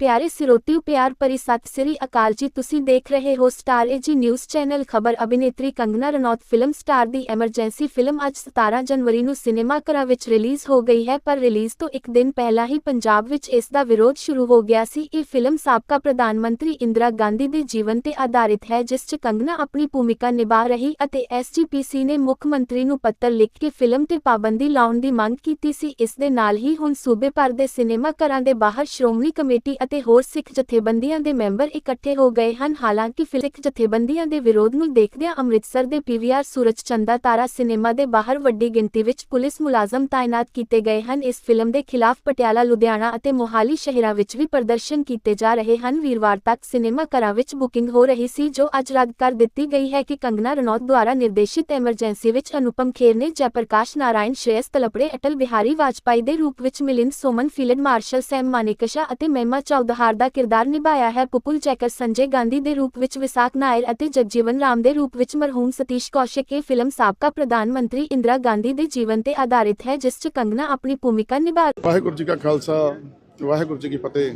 ਪਿਆਰੇ ਸਿਰੋਤਿਓ ਪਿਆਰ ਭਰੀ ਸਤਿ ਸ੍ਰੀ ਅਕਾਲ ਜੀ। ਤੁਸੀਂ ਦੇਖ ਰਹੇ ਹੋ ਸਟਾਰ ਏਜੀ ਨਿਊਜ਼ ਚੈਨਲ, ਖਬਰ ਅਭਿਨੇਤਰੀ ਕੰਗਨਾ ਰਣੌਤ ਫਿਲਮ ਸਟਾਰ ਦੀ ਐਮਰਜੈਂਸੀ ਫਿਲਮ ਅੱਜ 17 ਜਨਵਰੀ ਨੂੰ ਸਿਨੇਮਾ ਘਰਾਂ ਵਿੱਚ ਰਿਲੀਜ਼ ਹੋ ਗਈ ਹੈ, ਪਰ ਰਿਲੀਜ਼ ਤੋਂ ਇੱਕ ਦਿਨ ਪਹਿਲਾਂ ਹੀ ਪੰਜਾਬ ਵਿੱਚ ਇਸ ਦਾ ਵਿਰੋਧ ਸ਼ੁਰੂ ਹੋ ਗਿਆ ਸੀ। ਇਹ ਫਿਲਮ ਸਾਬਕਾ ਪ੍ਰਧਾਨ ਮੰਤਰੀ ਇੰਦਰਾ ਗਾਂਧੀ ਦੇ ਜੀਵਨ ਤੇ ਆਧਾਰਿਤ ਹੈ, ਜਿਸ 'ਚ ਕੰਗਨਾ ਆਪਣੀ ਭੂਮਿਕਾ ਨਿਭਾ ਰਹੀ ਅਤੇ ਐਸਜੀਪੀਸੀ ਨੇ ਮੁੱਖ ਮੰਤਰੀ ਨੂੰ ਪੱਤਰ ਲਿਖ ਕੇ ਫਿਲਮ ਤੇ ਪਾਬੰਦੀ ਲਾਉਣ ਦੀ ਮੰਗ ਕੀਤੀ ਸੀ। ਇਸ ਦੇ ਨਾਲ ਹੀ ਹੁਣ ਸੂਬੇ ਭਰ ਦੇ ਸਿਨੇਮਾ ਘਰਾਂ ਦੇ ਬਾਹਰ ਸ਼੍ਰੋਮਣੀ ਕਮੇਟੀ ਅਤੇ ਹੋਰ ਸਿੱਖ ਜਥੇਬੰਦੀਆਂ ਦੇ ਮੈਂਬਰ ਇਕੱਠੇ ਹੋ ਗਏ ਹਨ। ਹਾਲਾਂਕਿ ਸਿੱਖ ਜਥੇਬੰਦੀਆਂ ਦੇ ਵਿਰੋਧ ਨੂੰ ਦੇਖਦਿਆਂ ਅੰਮ੍ਰਿਤਸਰ ਦੇ ਪੀਵੀਆਰ ਸੂਰਜ ਚੰਦਾ ਤਾਰਾ ਸਿਨੇਮਾ ਦੇ ਬਾਹਰ ਵੱਡੀ ਗਿਣਤੀ ਵਿੱਚ ਪੁਲਿਸ ਮੁਲਾਜ਼ਮ ਤਾਇਨਾਤ ਕੀਤੇ ਗਏ ਹਨ। ਇਸ ਫਿਲਮ ਦੇ ਖਿਲਾਫ ਪਟਿਆਲਾ, ਲੁਧਿਆਣਾ ਅਤੇ ਮੋਹਾਲੀ ਸ਼ਹਿਰਾਂ ਵਿੱਚ ਵੀ ਪ੍ਰਦਰਸ਼ਨ ਕੀਤੇ ਜਾ ਰਹੇ ਹਨ। ਵੀਰਵਾਰ ਤੱਕ ਸਿਨੇਮਾ ਘਰਾਂ ਵਿੱਚ ਬੁਕਿੰਗ ਹੋ ਰਹੀ ਸੀ, ਜੋ ਅੱਜ ਰੱਦ ਕਰ ਦਿੱਤੀ ਗਈ ਹੈ ਕਿ ਕੰਗਨਾ ਰਣੌਤ ਦੁਆਰਾ ਨਿਰਦੇਸ਼ਿਤ ਐਮਰਜੈਂਸੀ ਵਿੱਚ ਅਨੁਪਮ ਖੇਰ ਨੇ ਜੈਪ੍ਰਕਾਸ਼ ਨਾਰਾਇਣ ਸ਼੍ਰੇਯਸ ਤਲਪੜੇ, ਅਟਲ ਬਿਹਾਰੀ ਵਾਜਪਾਈ ਦੇ ਰੂਪ ਵਿੱਚ Milind Soman, field marshal Sam Manekshaw ਅਤੇ ਮਹਿਮਾ ਚੌਧਹਾਰ ਦਾ ਕਿਰਦਾਰ ਨਿਭਾਇਆ ਹੈ। ਪੁਪੁਲ ਜੈਕਰ ਸੰਜੇ ਗਾਂਧੀ ਦੇ ਰੂਪ ਵਿੱਚ ਵਿਸਾਖ ਨਾਇਰ ਅਤੇ ਜਗਜੀਵਨ ਰਾਮ ਦੇ ਰੂਪ ਵਿੱਚ ਮਰਹੂਮ ਸਤੀਸ਼ ਕੌਸ਼ਿਕ ਇਹ ਫਿਲਮ ਸਾਬਕਾ ਪ੍ਰਧਾਨ ਮੰਤਰੀ ਇੰਦਰਾ ਗਾਂਧੀ ਦੇ ਜੀਵਨ ਤੇ ਆਧਾਰਿਤ ਹੈ, ਜਿਸ 'ਚ ਕੰਗਨਾ ਆਪਣੀ ਭੂਮਿਕਾ ਨਿਭਾ ਵਾਹਿਗੁਰੂ ਜੀ ਕਾ ਖਾਲਸਾ, ਵਾਹਿਗੁਰੂ ਜੀ ਕੀ ਫਤਿਹ।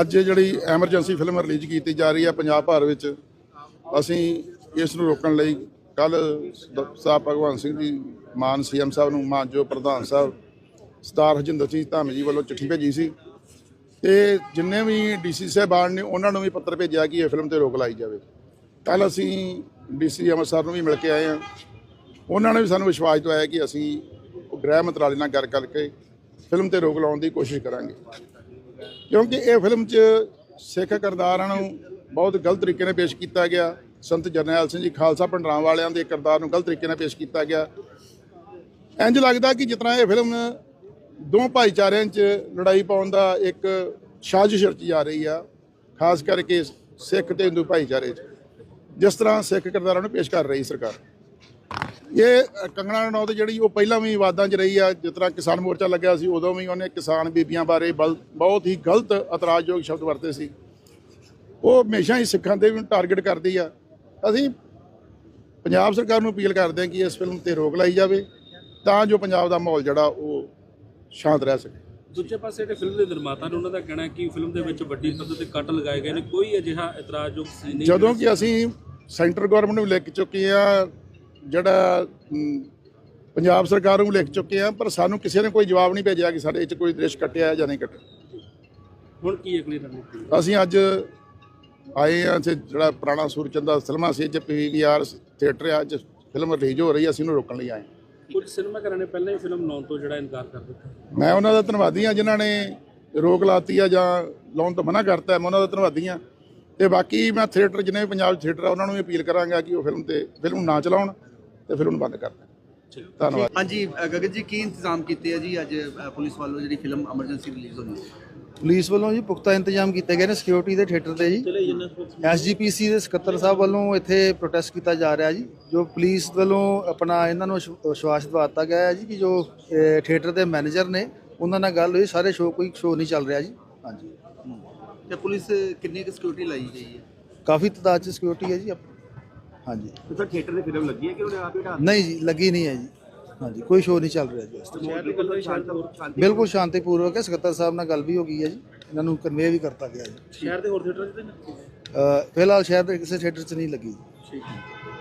ਅੱਜ ਜਿਹੜੀ ਐਮਰਜੈਂਸੀ ਫਿਲਮ ਰਿਲੀਜ਼ ਕੀਤੀ ਜਾ ਰਹੀ ਹੈ ਪੰਜਾਬ ਭਰ ਵਿੱਚ, ਅਸੀਂ ਇਸ ਨੂੰ ਰੋਕਣ ਲਈ ਕੱਲ ਸਾਹਿਬ ਭਗਵਾਨ ਸਿੰਘ ਜੀ, ਮਾਨ ਸੀਐਮ ਸਾਹਿਬ ਨੂੰ ਮਾਨਜੋ ਪ੍ਰਧਾਨ ਸਾਹਿਬ ਸਤਾਰ ਹਜਿੰਦਰ ਸਿੰਘ ਧਾਮੀ ਜੀ ਵੱਲੋਂ ਚਿੱਠੀ ਭੇਜੀ ਸੀ। ਤੇ ਜਿੰਨੇ ਵੀ ਡੀਸੀ ਸਾਹਿਬਾਨ ਨੇ, ਉਹਨਾਂ ਨੂੰ ਵੀ ਪੱਤਰ ਭੇਜਿਆ ਕਿ ਇਹ ਫਿਲਮ ਤੇ ਰੋਕ ਲਾਈ ਜਾਵੇ। ਕੱਲ ਅਸੀਂ ਡੀਸੀ ਅੰਮ੍ਰਿਤਸਰ ਨੂੰ ਵੀ ਮਿਲ ਕੇ ਆਏ ਹਾਂ। ਉਹਨਾਂ ਨੇ ਵੀ ਸਾਨੂੰ ਵਿਸ਼ਵਾਸ ਦਿਵਾਇਆ ਕਿ ਅਸੀਂ ਗ੍ਰਹਿ ਮੰਤਰਾਲੇ ਨਾਲ ਗੱਲ ਕਰਕੇ ਫਿਲਮ ਤੇ ਰੋਕ ਲਾਉਣ ਦੀ ਕੋਸ਼ਿਸ਼ ਕਰਾਂਗੇ। ਕਿਉਂਕਿ ਇਹ ਫਿਲਮ 'ਚ ਸਿੱਖ ਕਿਰਦਾਰਾਂ ਨੂੰ ਬਹੁਤ ਗਲਤ ਤਰੀਕੇ ਨਾਲ ਪੇਸ਼ ਕੀਤਾ ਗਿਆ। ਸੰਤ ਜਰਨੈਲ ਸਿੰਘ ਜੀ, ਖਾਲਸਾ ਪੰਡਰਾਂ ਵਾਲਿਆਂ ਦੇ ਕਿਰਦਾਰ ਨੂੰ ਗਲਤ ਤਰੀਕੇ ਨਾਲ ਪੇਸ਼ ਕੀਤਾ ਗਿਆ। ਇੰਜ ਲੱਗਦਾ ਕਿ ਜਿਤਨਾ ਇਹ ਫਿਲਮ ਦੋ ਭਾਈਚਾਰਿਆਂ 'ਚ ਲੜਾਈ ਪਾਉਣ ਦਾ ਇੱਕ ਸਾਜ਼ਿਸ਼ ਰਚੀ ਜਾ ਰਹੀ ਆ, ਖਾਸ ਕਰਕੇ ਸਿੱਖ ਤੇ ਹਿੰਦੂ ਭਾਈਚਾਰੇ 'ਚ। ਜਿਸ ਤਰ੍ਹਾਂ ਸਿੱਖ ਕਿਰਦਾਰਾਂ ਨੂੰ ਪੇਸ਼ ਕਰ ਰਹੀ ਸਰਕਾਰ। ਇਹ ਕੰਗਣਾ ਰਣੌਤ ਜਿਹੜੀ, ਉਹ ਪਹਿਲਾਂ ਵੀ ਵਾਦਾਂ 'ਚ ਰਹੀ ਆ, ਜਿਸ ਤਰ੍ਹਾਂ ਕਿਸਾਨ ਮੋਰਚਾ ਲੱਗਿਆ ਸੀ, ਉਦੋਂ ਵੀ ਉਹਨੇ ਕਿਸਾਨ ਬੀਬੀਆਂ ਬਾਰੇ ਬਲ- ਬਹੁਤ ਹੀ ਗਲਤ ਇਤਰਾਜ਼ਯੋਗ ਸ਼ਬਦ ਵਰਤੇ ਸੀ। ਉਹ ਹਮੇਸ਼ਾ ਹੀ ਸਿੱਖਾਂ ਤੇ ਵੀ ਟਾਰਗੇਟ ਕਰਦੀ ਆ। ਅਸੀਂ ਪੰਜਾਬ ਸਰਕਾਰ ਨੂੰ ਅਪੀਲ ਕਰਦੇ ਹਾਂ ਕਿ ਇਸ ਫਿਲਮ ਤੇ ਰੋਕ ਲਾਈ ਜਾਵੇ, ਤਾਂ ਜੋ ਪੰਜਾਬ ਦਾ ਮਾਹੌਲ ਜਿਹੜਾ, ਉਹ ਸ਼ਾਂਤ ਰਹਿ ਸਕੇ। ਦੂਜੇ ਪਾਸੇ ਜਿਹੜੇ ਫਿਲਮ ਦੇ ਨਿਰਮਾਤਾ ਨੇ ਉਹਨਾਂ ਦਾ ਕਹਿਣਾ ਹੈ ਕਿ ਫਿਲਮ ਦੇ ਵਿੱਚ ਵੱਡੀ ਪੱਧਰ ਤੇ ਕੱਟ ਲਗਾਏ ਗਏ ਨੇ। ਕੋਈ ਅਜਿਹਾ ਇਤਰਾਜ਼ਯੋਗ ਸੀਨ ਨਹੀਂ ਜਦੋਂ ਕਿ ਅਸੀਂ ਸੈਂਟਰ ਗਵਰਨਮੈਂਟ ਨੂੰ ਲਿਖ ਚੁੱਕੇ ਆ ਜਿਹੜਾ ਪੰਜਾਬ ਸਰਕਾਰ ਨੂੰ ਲਿਖ ਚੁੱਕੇ ਆ ਪਰ ਸਾਨੂੰ ਕਿਸੇ ਨੇ ਕੋਈ ਜਵਾਬ ਨਹੀਂ ਭੇਜਿਆ ਕਿ ਸਾਡੇ ਇਹ 'ਚ ਕੋਈ ਦ੍ਰਿਸ਼ ਕੱਟਿਆ ਜਾਂ ਨਹੀਂ ਕੱਟਿਆ। ਹੁਣ ਕੀ ਅਗਲੀ ਰਣਨੀਤੀ ਅਸੀਂ ਅੱਜ ਆਏ ਆ ਤੇ ਜਿਹੜਾ ਪੁਰਾਣਾ ਸੂਰਚੰਦਾ ਸਿਨੇਮਾ ਸੀ ਜੇ ਪੀਵੀਆਰ ਥੀਏਟਰ ਆ ਅੱਜ ਫਿਲਮ ਰਿਲੀਜ਼ ਹੋ ਰਹੀ ਆ ਅਸੀਂ ਉਹਨੂੰ ਰੋਕਣ ਲਈ ਆਏ। ਕੁਝ ਸਿਨੇਮਾ ਘਰਾਂ ਨੇ ਪਹਿਲਾਂ ਹੀ ਫਿਲਮ ਲਾਉਣ ਤੋਂ ਜਿਹੜਾ ਇਨਕਾਰ ਕਰ ਦਿੱਤਾ। ਮੈਂ ਉਹਨਾਂ ਦਾ ਧੰਨਵਾਦੀ ਆ ਜਿਨ੍ਹਾਂ ਨੇ ਰੋਕ ਲਾਤੀ ਆ ਜਾਂ ਲਾਉਣ ਤੋਂ ਮਨਾ ਕਰਤਾ ਮੈਂ ਉਹਨਾਂ ਦਾ ਧੰਨਵਾਦੀ ਆ ਤੇ ਬਾਕੀ ਮੈਂ ਥੀਏਟਰ ਜਿੰਨੇ ਵੀ ਪੰਜਾਬ ਥੀਏਟਰ ਆ ਉਹਨਾਂ ਨੂੰ ਵੀ ਅਪੀਲ ਕਰਾਂਗਾ ਕਿ ਉਹ ਫਿਲਮ ਤੇ ਫਿਲਮ ਨੂੰ ਨਾ ਚਲਾਉਣ ਤੇ ਫਿਲਮ ਨੂੰ ਬੰਦ ਕਰ ਦੇਣ। ਧੰਨਵਾਦ। ਹਾਂਜੀ ਗਗਨ ਜੀ ਕੀ ਇੰਤਜ਼ਾਮ ਕੀਤੇ ਆ ਜੀ ਅੱਜ ਪੁਲਿਸ ਵੱਲੋਂ ਜਿਹੜੀ ਫਿਲਮ ਐਮਰਜੈਂਸੀ ਰਿਲੀਜ਼ ਹੋਣੀ ਹੈ ਪੁਲਿਸ ਵੱਲੋਂ ਜੀ ਪੁਖਤਾ ਇੰਤਜ਼ਾਮ ਕੀਤੇ ਗਏ ਨੇ ਸਿਕਿਉਰਿਟੀ ਦੇ ਥੀਏਟਰ ਤੇ ਜੀ। ਐਸਜੀਪੀਸੀ ਦੇ ਸਕੱਤਰ ਸਾਹਿਬ ਵੱਲੋਂ ਇੱਥੇ ਪ੍ਰੋਟੈਸਟ ਕੀਤਾ ਜਾ ਰਿਹਾ ਜੀ ਜੋ ਪੁਲਿਸ ਵੱਲੋਂ ਆਪਣਾ ਇਹਨਾਂ ਨੂੰ ਵਿਸ਼- ਵਿਸ਼ਵਾਸ ਦਿਵਾਤਾ ਗਿਆ ਹੈ ਜੀ ਕਿ ਜੋ ਥੀਏਟਰ ਦੇ ਮੈਨੇਜਰ ਨੇ ਉਹਨਾਂ ਨਾਲ ਗੱਲ ਹੋਈ ਸਾਰੇ ਸ਼ੋਅ ਕੋਈ ਸ਼ੋਅ ਨਹੀਂ ਚੱਲ ਰਿਹਾ ਜੀ। ਹਾਂਜੀ। ਤੇ ਪੁਲਿਸ ਕਿੰਨੀ ਕੁ ਸਿਕਿਉਰਿਟੀ ਲਾਈ ਗਈ ਹੈ? ਕਾਫੀ ਤਾਦਾਦ ਚ ਸਿਕਿਉਰਿਟੀ ਹੈ ਜੀ। ਹਾਂਜੀ। ਤੇ ਥੀਏਟਰ ਦੇ ਫਿਲਮ ਲੱਗੀ ਹੈ ਕਿ ਉਹਨੇ ਆਪ ਹੀ ਢਾਹ? ਨਹੀਂ ਜੀ ਲੱਗੀ ਨਹੀਂ ਹੈ ਜੀ। ਹਾਂਜੀ ਕੋਈ ਸ਼ੋਅ ਨਹੀਂ ਚੱਲ ਰਿਹਾ ਜੀ ਇਸ time। ਬਿਲਕੁਲ ਸ਼ਾਂਤੀਪੂਰਵਕ ਹੈ ਸਕੱਤਰ ਸਾਹਿਬ ਨਾਲ ਗੱਲ ਵੀ ਹੋ ਗਈ ਹੈ ਜੀ। ਇਹਨਾਂ ਨੂੰ ਕਨਵੇ ਵੀ ਕਰਤਾ ਗਿਆ ਜੀ। ਸ਼ਹਿਰ ਦੇ ਹੋਰ ਥੀਏਟਰ 'ਚ ਤੇ ਅਹ, ਫਿਲਹਾਲ ਸ਼ਹਿਰ ਦੇ ਕਿਸੇ ਥੀਏਟਰ 'ਚ ਨਹੀਂ ਲੱਗੀ। ਜੀ ਠੀਕ ਹੈ।